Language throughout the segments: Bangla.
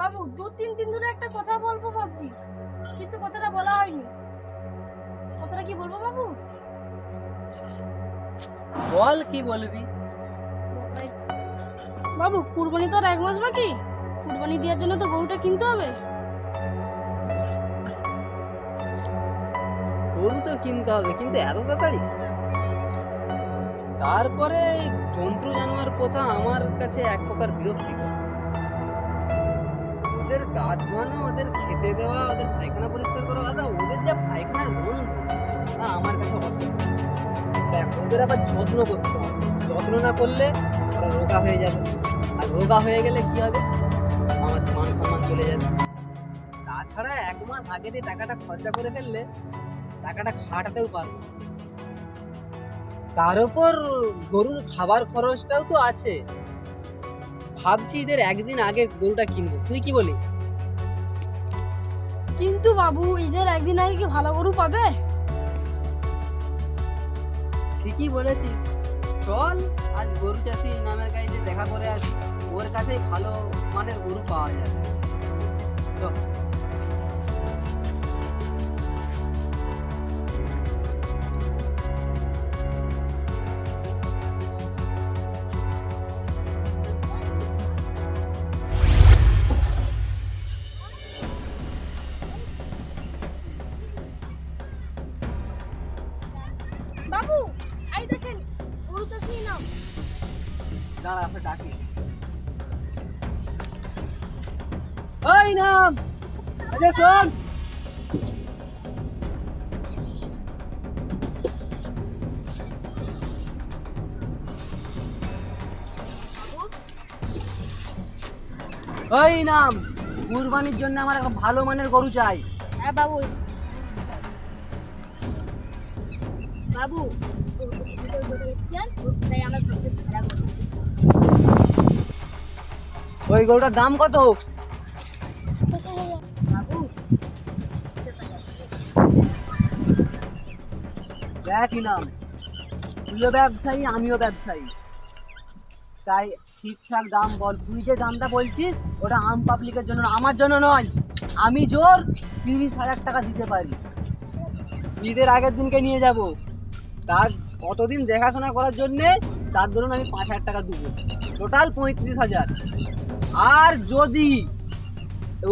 বাবু দু তিন দিন ধরে একটা কথা বলব ভাবছি কিন্তু কথাটা বলা হয়নি। কথাটা কি বলব বাবু? বল কি বলবি? বাবু কুরবানি তো আর এক মাস বাকি। কুরবানি দেওয়ার জন্য তো গরুটা কিনতে হবে। গরু তো কিনতে হবে কিন্তু এত তাড়াতাড়ি? তারপরে জন্তু জানোয়ার পোষা আমার কাছে এক প্রকার বিরক্তিকর। গা ধোয়ানো ওদের খেতে দেওয়া, ওদের পায়খানা পরিষ্কার করা আলাদা, ওদের যা পায়খানার গন্ধ আমার কাছে অসহ্য দেখ, ওদের আবার যত্ন করতে হবে। যত্ন না করলে রোগা হয়ে যাবে। আর রোগা হয়ে গেলে কি হবে? আমার মান সম্মান চলে যাবে। তাছাড়া এক মাস আগে দিয়ে টাকাটা খরচা করে ফেললে, টাকাটা খাটাতেও পারব তার উপর গরুর খাবার খরচটাও তো আছে। ভাবছি এদের একদিন আগে গরুটা কিনবো। তুই কি বলিস? কিন্তু বাবু, ঈদের একদিন আগে কি ভালো গরু পাবে? ঠিকই বলেছিস। চল, আজ গরু চাষি নামের কাছে দেখা করে আসি। ওর কাছে ভালো মানের গরু পাওয়া যাবে। চল। গরু তো দাঁড়া আপনি ডাকি। ওই নাম! আরে শোন! ওই নাম! কুরবানির জন্য আমার একটা ভালো মানের গরু চাই। হ্যাঁ বাবু। বাবু ওই গরুটার দাম কত? দেখ নাম তুইও ব্যবসায়ী, আমিও ব্যবসায়ী। তাই ঠিকঠাক দাম বল। তুই যে দামটা বলছিস, ওটা আম পাবলিকের জন্য আমার জন্য নয়। আমি জোর তিরিশ হাজার টাকা দিতে পারি। ঈদের আগের দিনকে নিয়ে যাব। তার কতদিন দেখাশোনা করার জন্যে? তার ধরুন আমি পাঁচ হাজার টাকা দেবো। টোটাল পঁয়ত্রিশ হাজার। আর যদি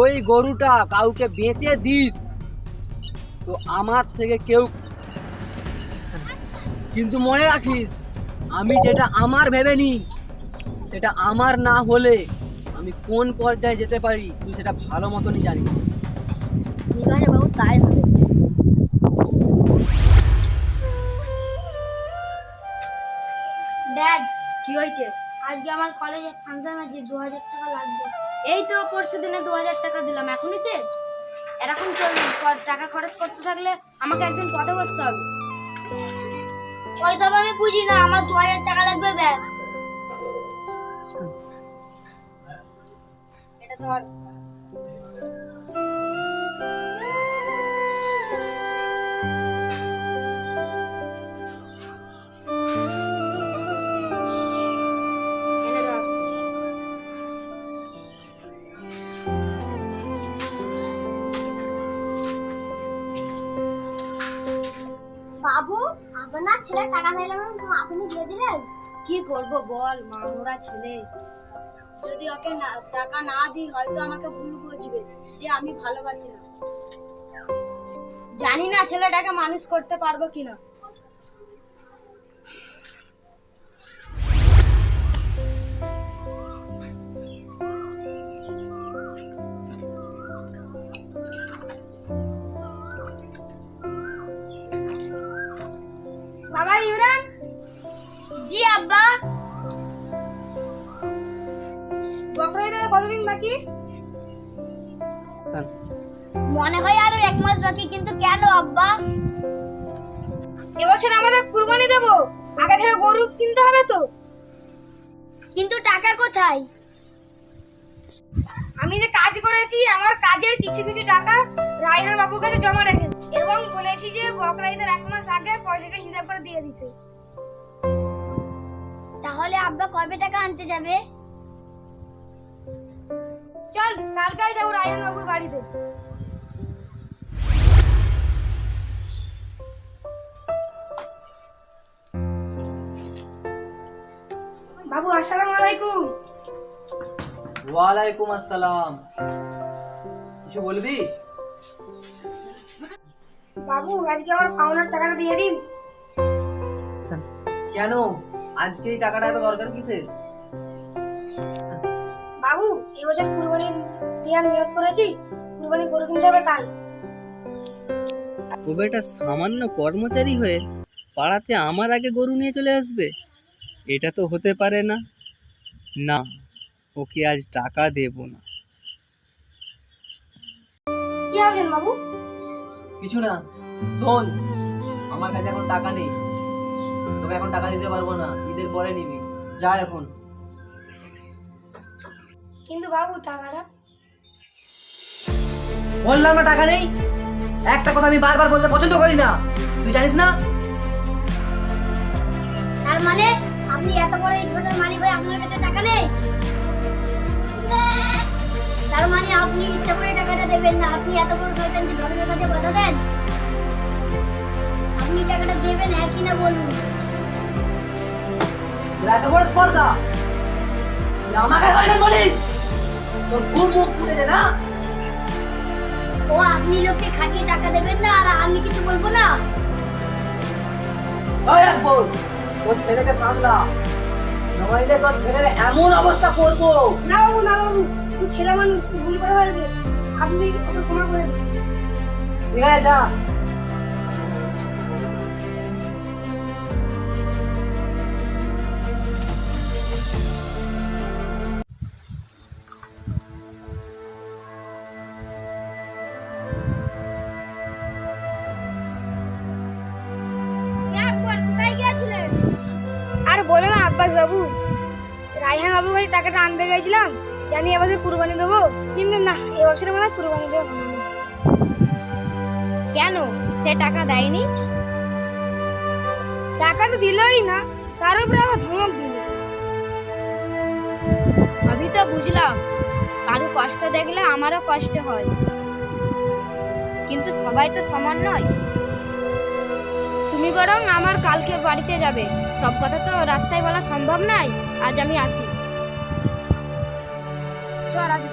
ওই গরুটা কাউকে বেচে দিস, তো আমার থেকে কেউ কিন্তু মনে রাখিস, আমি যেটা আমার ভেবে নিই, সেটা আমার না হলে আমি কোন পর্যায়ে যেতে পারি, তুই সেটা ভালো মতনই জানিস। ঠিক আছে বাবু, তাই আজকে আমার কলেজে ফাংশন আছে দু হাজার টাকা লাগবে। এই তো পরশু দিনে দু হাজার টাকা দিলাম এখনই শেষ। এরকম চলবে টাকা খরচ করতে থাকলে আমাকে একদিন পথে বসতে হবে। ওইসব আমি বুঝি না আমার দু হাজার টাকা লাগবে ব্যাস। এটা ধর। ছেলে টাকা পেলে আপনি দিয়ে দিলেন? কি করব বল, মামুরা ছেলে। যদি ওকে টাকা না দিই, হয়তো আমাকে ভুল বুঝবে যে আমি ভালোবাসি না। জানি না ছেলেটাকে মানুষ করতে পারব কিনা। বাবা ইমরান? জি আব্বা। বকরা ঈদের কতদিন বাকি? মনে হয় আরও এক মাস বাকি কিন্তু কেন আব্বা? এবছর আমাদের কুরবানি দেব। আগে থেকে গরু কিনতে হবে তো। কিন্তু টাকা কোথায়? আমি যে কাজ করেছি আমার কাজের কিছু কিছু টাকা রায়হান বাবুর কাছে জমা রেখে এবং বলেছি যে বকরা ঈদের এক মাস আগে পয়সাটা হিসাব করে দিয়ে দিতে। তাহলে আব্বা কবে টাকা আনতে যাবে? চল কালকাই যাব রায়হান বাবুর বাড়িতে। বাবু আসসালামু আলাইকুম। ওয়ালাইকুম আসসালাম। কিছু বলবি? বাবু আজকে আমার পাওনার টাকাটা দিয়ে দিন। কেন? আজকে এই টাকাটা এত দরকার কিসের? বাবু এবছর কুরবানি দেওয়ার নিয়োগ করেছি। কুরবানি গরু কিনতে হবে তাই ও বেটা সামান্য কর্মচারী হয়ে পাড়াতে আমার আগে গরু নিয়ে চলে আসবে। এটা তো হতে পারে না। না। ওকে আজ টাকা দেব না। কি ভাবলেন বাবু? কিছু না শোন আমার কাছে এখন টাকা নেই। তোকে এখন টাকা দিতে পারব না ঈদের পরে নিবি। যা এখন। কিন্তু বাবু টাকাটা? বললাম না টাকা নেই। একটা কথা আমি বারবার বলতে পছন্দ করি না। তুই জানিস না? তার মানে আপনি এত বড় ইটভাটার মালিক হয়ে আপনার কাছে টাকা নেই? তার মানে আপনি ইচ্ছা করে টাকাটা দেবেন না আপনি এত বড় শয়তান যে ধর্মের কাছে বাধা দেন? আপনি টাকাটা দেবেন হ্যাঁ কি না বলুন? এত বড় স্পর্ধা? আমাকে হয়রান বলিস? তোর খুব মুখ ফুটে না? ও আপনি লোককে খাটিয়ে টাকা দেবেন না আর আমি কিছু বলব না? ওই আকবর তোর ছেলেকে সামলা। নইলে তোর ছেলের এমন অবস্থা করব। না বাবু না বাবু ছেলে মানুষ ভুল করে হয়েছে আপনি ওকে ক্ষমা করে দিন। ঠিক আছে যা। বাবু। রায়হান বাবু কাছে টাকাটা আনতে গেছিলাম জানি এবছর কুরবানি দেবো। কিন্তু না এবছরে মানে কুরবানি দেবো কেন? সে টাকা দেয়নি? টাকা তো দিলই না, তার উপরে আবার ধমক দিল। সবই তো বুঝলাম, কারও কষ্ট দেখলে আমারও কষ্ট হয়। কিন্তু সবাই তো সমান নয়। তুমি বরং আমার কালকে বাড়িতে যাবে। সব কথা তো রাস্তায় বলা সম্ভব নয়। আজ আমি আসি। চল আগে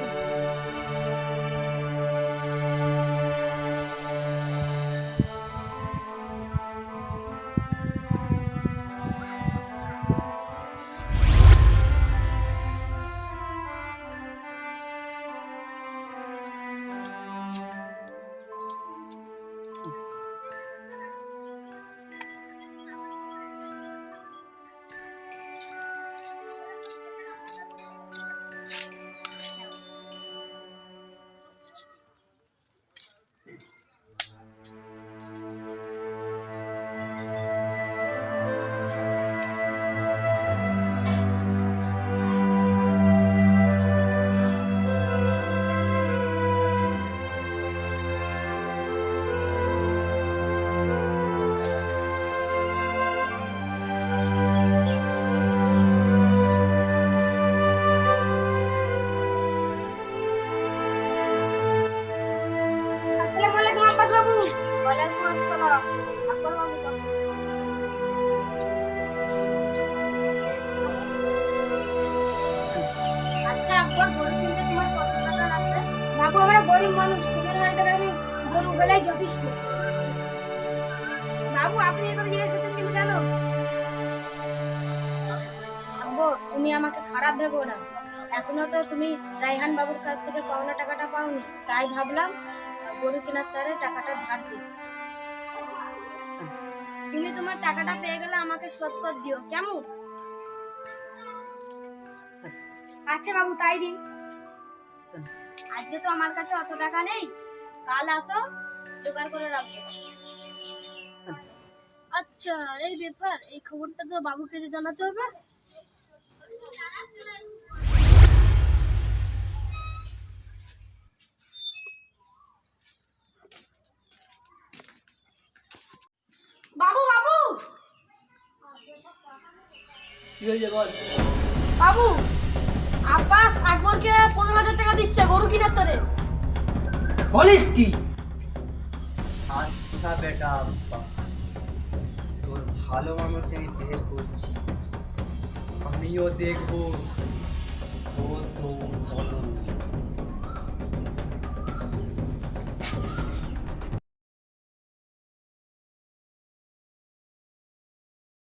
আপনি কিন্তু কেন তুমি আমাকে খারাপ ভেবো না। এখনও তো তুমি রাইহান বাবুর কাছ থেকে পাওনা টাকাটা পাওনি, তাই ভাবলাম গরু কেনার তারে টাকাটা ধার দিই তুমি তোমার টাকাটা পেয়ে গেলে আমাকে শোধ করে দিও, কেমন? আচ্ছা বাবু, তাই দিন। আজকে তো আমার কাছে অত টাকা নেই, কাল আসো, জোগাড় করে রাখব। আচ্ছা এই ব্যাপার, এই খবরটা তো বাবুকে যে জানাতে হবে। কি হয়েছে বাবু আব্বাস আকবরকে পনেরো হাজার টাকা দিচ্ছে গরু কিনার তারে। বলিস কি? আচ্ছা বেটা আব্বাস তোর ভালো মানুষ আমি বের করছি। আমিও দেখব। তো দৌড়